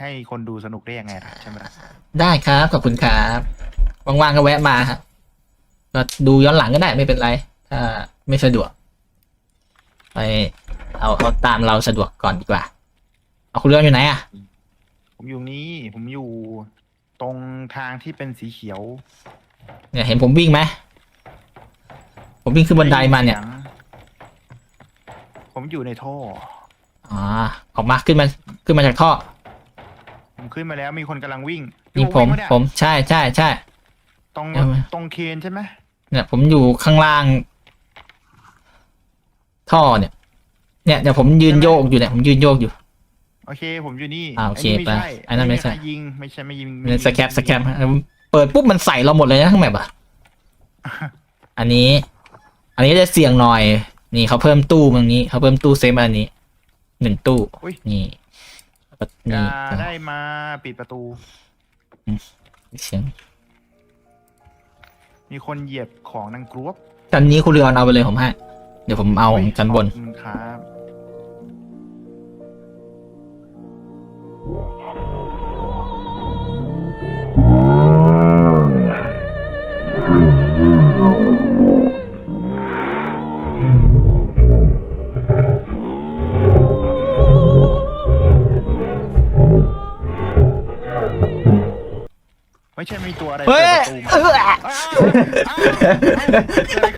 ให้คนดูสนุกได้ยังไงล่ะใช่ไหมล่ะได้ครับขอบคุณครับว่างๆก็แวะมาครับก็ดูย้อนหลังก็ได้ไม่เป็นไร ถ้าไม่สะดวก ไปเอาเอาตามเราสะดวกก่อนดีกว่า เอาคุณเรื่องอยู่ไหนอะ ผมอยู่นี้ผมอยู่ตรงทางที่เป็นสีเขียว เนี่ยเห็นผมวิ่งไหมผมวิ่งขึ้นบันไดมาเนี่ยสีงผมอยู่ในท่ออ๋อออกมาขึ้นมาขึ้นมาจากท่อ ผมขึ้นมาแล้วมีคนกำลังวิ่งนี่ผมวิ่งปะเนี่ยผมใช่ใช่ใช่ ตรงเอาไหมตรงเคนใช่ไหมเนี่ยผมอยู่ข้างล่าง ท่อเนี่ย เนี่ยเดี๋ยวผมยืนโยกอยู่เนี่ยผมยืนโยกอยู่ โอเค ผมอยู่นี่อ่าโอเคไนี่ไม่ใช่ไปอันนั้นไม่ใช่ ยิงไม่ใช่ไม่ยิงเนี่ยสแคปสแคปเปิดปุ๊บมันใส่เราหมดเลยนะทั้งแบบอะ อันนี้ อันนี้จะเสี่ยงหน่อย นี่เขาเพิ่มตู้ตรงนี้เขาเพิ่มตู้เซฟอันนี้หนึ่งตู้ อุ๊ยนี่ อนี่ย่าได้มาปิดประตู เสียงมีคนเหยียบของนังกรวบชั้นนี้คุณเรือนเอาไปเลยผมให้เดี๋ยวผมเอาฮ้ยชั้นบน ขอบคุณครับ ไม่ใช่มีตัวอะไรเฮ้ยเปิดประตูมา